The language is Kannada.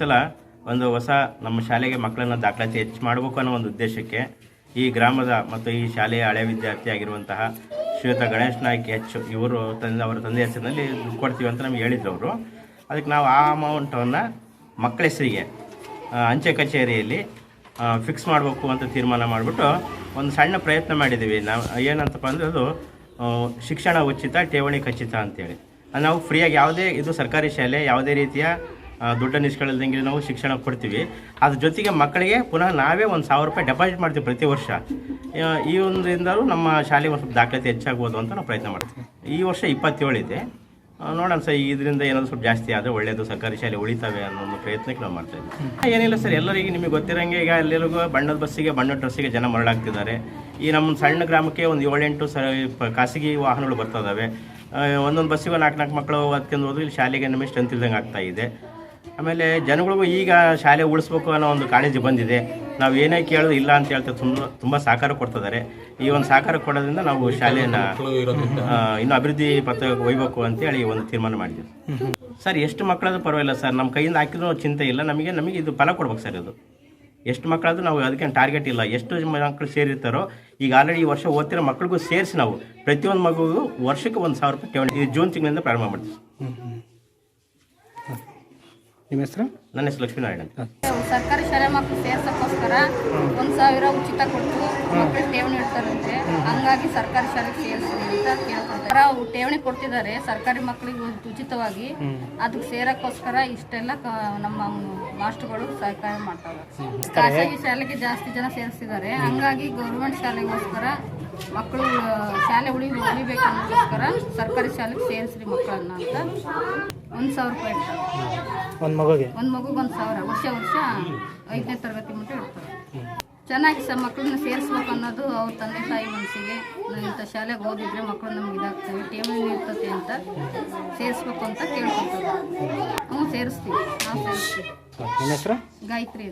ಸಲ ಒಂದು ಹೊಸ ನಮ್ಮ ಶಾಲೆಗೆ ಮಕ್ಕಳನ್ನು ದಾಖಲಾತಿ ಹೆಚ್ಚು ಮಾಡಬೇಕು ಅನ್ನೋ ಒಂದು ಉದ್ದೇಶಕ್ಕೆ ಈ ಗ್ರಾಮದ ಮತ್ತು ಈ ಶಾಲೆಯ ಹಳೆ ವಿದ್ಯಾರ್ಥಿ ಆಗಿರುವಂತಹ ಶ್ರೀಯುತ ಗಣೇಶ್ ನಾಯ್ಕ ಹೆಚ್ಚು ಇವರು ತಂದೆ, ಅವರ ತಂದೆ ಹೆಸರಿನಲ್ಲಿ ದುಡ್ಡು ಕೊಡ್ತೀವಿ ಅಂತ ನಮ್ಗೆ ಹೇಳಿದ್ರು ಅವರು. ಅದಕ್ಕೆ ನಾವು ಆ ಅಮೌಂಟನ್ನು ಮಕ್ಕಳ ಹೆಸರಿಗೆ ಅಂಚೆ ಕಚೇರಿಯಲ್ಲಿ ಫಿಕ್ಸ್ ಮಾಡಬೇಕು ಅಂತ ತೀರ್ಮಾನ ಮಾಡಿಬಿಟ್ಟು ಒಂದು ಸಣ್ಣ ಪ್ರಯತ್ನ ಮಾಡಿದ್ದೀವಿ. ನಾವು ಏನಂತಪ್ಪ ಅಂದರೆ ಅದು ಶಿಕ್ಷಣ ಉಚಿತ, ಠೇವಣಿ ಖಚಿತ ಅಂತೇಳಿ. ನಾವು ಫ್ರೀಯಾಗಿ ಯಾವುದೇ, ಇದು ಸರ್ಕಾರಿ ಶಾಲೆ, ಯಾವುದೇ ರೀತಿಯ ದುಡ್ಡನ್ನು ಇಸ್ಕೊಳ್ಳಲ್ದಂಗೆ ನಾವು ಶಿಕ್ಷಣ ಕೊಡ್ತೀವಿ. ಅದ್ರ ಜೊತೆಗೆ ಮಕ್ಕಳಿಗೆ ಪುನಃ ನಾವೇ ಒಂದು ಸಾವಿರ ರೂಪಾಯಿ ಡೆಪಾಸಿಟ್ ಮಾಡ್ತೀವಿ ಪ್ರತಿ ವರ್ಷ. ಈ ಒಂದರಿಂದಲೂ ನಮ್ಮ ಶಾಲೆಗೆ ಒಂದು ಸ್ವಲ್ಪ ದಾಖಲಾತಿ ಹೆಚ್ಚಾಗ್ಬೋದು ಅಂತ ನಾವು ಪ್ರಯತ್ನ ಮಾಡ್ತೀವಿ. ಈ ವರ್ಷ ಇಪ್ಪತ್ತೇಳು ಇದೆ. ಆ, ನೋಡೋಣ ಸರ್ ಇದರಿಂದ ಏನಾದರೂ ಸ್ವಲ್ಪ ಜಾಸ್ತಿ ಆದರೆ ಒಳ್ಳೆಯದು ಸರ್ಕಾರಿ ಶಾಲೆ ಉಳಿತಾವೆ ಅನ್ನೋ ಒಂದು ಪ್ರಯತ್ನಕ್ಕೆ ನಾವು ಮಾಡ್ತಾ ಏನಿಲ್ಲ ಸರ್ ಎಲ್ಲರಿಗೆ ನಿಮಗೆ ಗೊತ್ತಿರೋಂಗೆ ಈಗ ಎಲ್ಲರಿಗೂ ಬಣ್ಣದ ಬಸ್ಸಿಗೆ ಬಣ್ಣದ ಡ್ರೆಸ್ಸಿಗೆ ಜನ ಮರಳಾಗ್ತಿದ್ದಾರೆ. ಈ ನಮ್ಮ ಸಣ್ಣ ಗ್ರಾಮಕ್ಕೆ ಒಂದು ಏಳೆಂಟು ಸ ಖಾಸಗಿ ವಾಹನಗಳು ಬರ್ತಾ ಇದ್ದಾವೆ ಒಂದೊಂದು ಬಸ್ಸಿಗೆ ನಾಲ್ಕು ನಾಲ್ಕು ಮಕ್ಕಳು ಹತ್ಕೊಂಡು ಹೋದ್ರೆ ಇಲ್ಲಿ ಶಾಲೆಗೆ ನಮಗೆ ಸ್ಟ್ರೆಂತ್ ಇಲ್ದಂಗೆ ಆಗ್ತಾ ಇದೆ. ಆಮೇಲೆ ಜನಗಳಿಗೂ ಈಗ ಶಾಲೆ ಉಳಿಸ್ಬೇಕು ಅನ್ನೋ ಒಂದು ಕಾಳಜಿ ಬಂದಿದೆ. ನಾವು ಏನೇ ಕೇಳೋದು ಇಲ್ಲ ಅಂತ ಹೇಳ್ತಾ ತುಂಬ ತುಂಬ ಸಹಕಾರ ಕೊಡ್ತಿದ್ದಾರೆ. ಈ ಒಂದು ಸಹಕಾರ ಕೊಡೋದ್ರಿಂದ ನಾವು ಶಾಲೆಯನ್ನು ಇನ್ನೂ ಅಭಿವೃದ್ಧಿ ಪಥ ಒಯ್ಬೇಕು ಅಂತೇಳಿ ಒಂದು ತೀರ್ಮಾನ ಮಾಡಿದ್ವಿ ಸರ್, ಎಷ್ಟು ಮಕ್ಕಳಾದ್ರೂ ಪರವಾಗಿಲ್ಲ ಸರ್. ನಮ್ಮ ಕೈಯಿಂದ ಹಾಕಿದ್ರು ಚಿಂತೆ ಇಲ್ಲ. ನಮಗೆ ನಮಗೆ ಇದು ಫಲ ಕೊಡ್ಬೇಕು ಸರ್ ಇದು ಎಷ್ಟು ಮಕ್ಕಳಾದ್ರೂ ನಾವು ಅದಕ್ಕೆ ಟಾರ್ಗೆಟ್ ಇಲ್ಲ. ಎಷ್ಟು ಮಕ್ಕಳು ಸೇರಿರ್ತಾರೋ, ಈಗ ಆಲ್ರೆಡಿ ಈ ವರ್ಷ ಓದ್ತಿರೋ ಮಕ್ಕಳಿಗೂ ಸೇರಿಸಿ ನಾವು ಪ್ರತಿಯೊಂದು ಮಗುಗೂ ವರ್ಷಕ್ಕೆ ಒಂದು ಸಾವಿರ ರೂಪಾಯಿ ಠೇವಣಿ, ಇದು ಜೂನ್ ತಿಂಗಳಿಂದ ಪ್ರಾರಂಭ ಮಾಡ್ತೀವಿ. ನಿಮ್ಮ ಹೆಸರು? ನನ್ನ ಹೆಸರು ಲಕ್ಷ್ಮೀನಾರಾಯಣ ಸರ್ಕಾರಿ ಶಾಲೆ ಮಕ್ಕಳು ಸೇರ್ಸಕ್ಕೋಸ್ಕರ ಒಂದ್ ಸಾವಿರ ಉಚಿತ ಕೊಟ್ಟು ಮಕ್ಕಳು ಠೇವಣಿ ಇಡ್ತಾರಂತೆ. ಹಂಗಾಗಿ ಸರ್ಕಾರಿ ಶಾಲೆಗೆ ಸೇರಿಸಿ ಅಂತ ಕೇಳ್ಕೊಂತಾರೆ ಅವು ಠೇವಣಿ ಕೊಡ್ತಿದ್ದಾರೆ ಸರ್ಕಾರಿ ಮಕ್ಕಳಿಗೆ ಉಚಿತವಾಗಿ. ಅದಕ್ಕೆ ಸೇರಕ್ಕೋಸ್ಕರ ಇಷ್ಟೆಲ್ಲ ಕ- ನಮ್ಮ ಮಾಸ್ಟರ್ಗಳು ಸಹಕಾರ ಮಾಡ್ತಾರೆ ಖಾಸಗಿ ಶಾಲೆಗೆ ಜಾಸ್ತಿ ಜನ ಸೇರಿಸ್ತಿದ್ದಾರೆ ಹಂಗಾಗಿ ಗೌರ್ಮೆಂಟ್ ಶಾಲೆಗೋಸ್ಕರ ಮಕ್ಕಳು ಶಾಲೆ ಉಳಿ ಉಳಿಬೇಕು ಅನ್ನೋದಕ್ಕೋಸ್ಕರ ಸರ್ಕಾರಿ ಶಾಲೆಗೆ ಸೇರಿಸ್ರಿ ಮಕ್ಕಳನ್ನ ಅಂತ. ಒಂದು ಸಾವಿರ ರೂಪಾಯಿ ಇಡ್ತಾರೆ. ಒಂದು ಮಗುಗೆ? ಒಂದು ಮಗುಗೆ ಒಂದು ಸಾವಿರ. ವರ್ಷ ವರ್ಷ ಐದನೇ ತರಗತಿ ಮಟ್ಟ ಇಡ್ತಾರೆ. ಚೆನ್ನಾಗಿ ಸಹ ಮಕ್ಕಳನ್ನ ಸೇರಿಸ್ಬೇಕು ಅನ್ನೋದು ಅವ್ರ ತಂದೆ ತಾಯಿ ಮನಸ್ಸಿಗೆ. ಇಂಥ ಶಾಲೆಗೆ ಓದಿದ್ರೆ ಮಕ್ಕಳು ನಮ್ಗೆ ಇದಾಗ್ತವೆ. ಟೇಮ್ ಇರ್ತತೆ ಅಂತ ಸೇರಿಸ್ಬೇಕು ಅಂತ ಕೇಳ್ಕೊತಾರೆ ಹ್ಞೂ ಸೇರಿಸ್ತೀವಿ. ನಾವು ಸೇರಿಸ್ತೀವಿ. ಗಾಯತ್ರಿ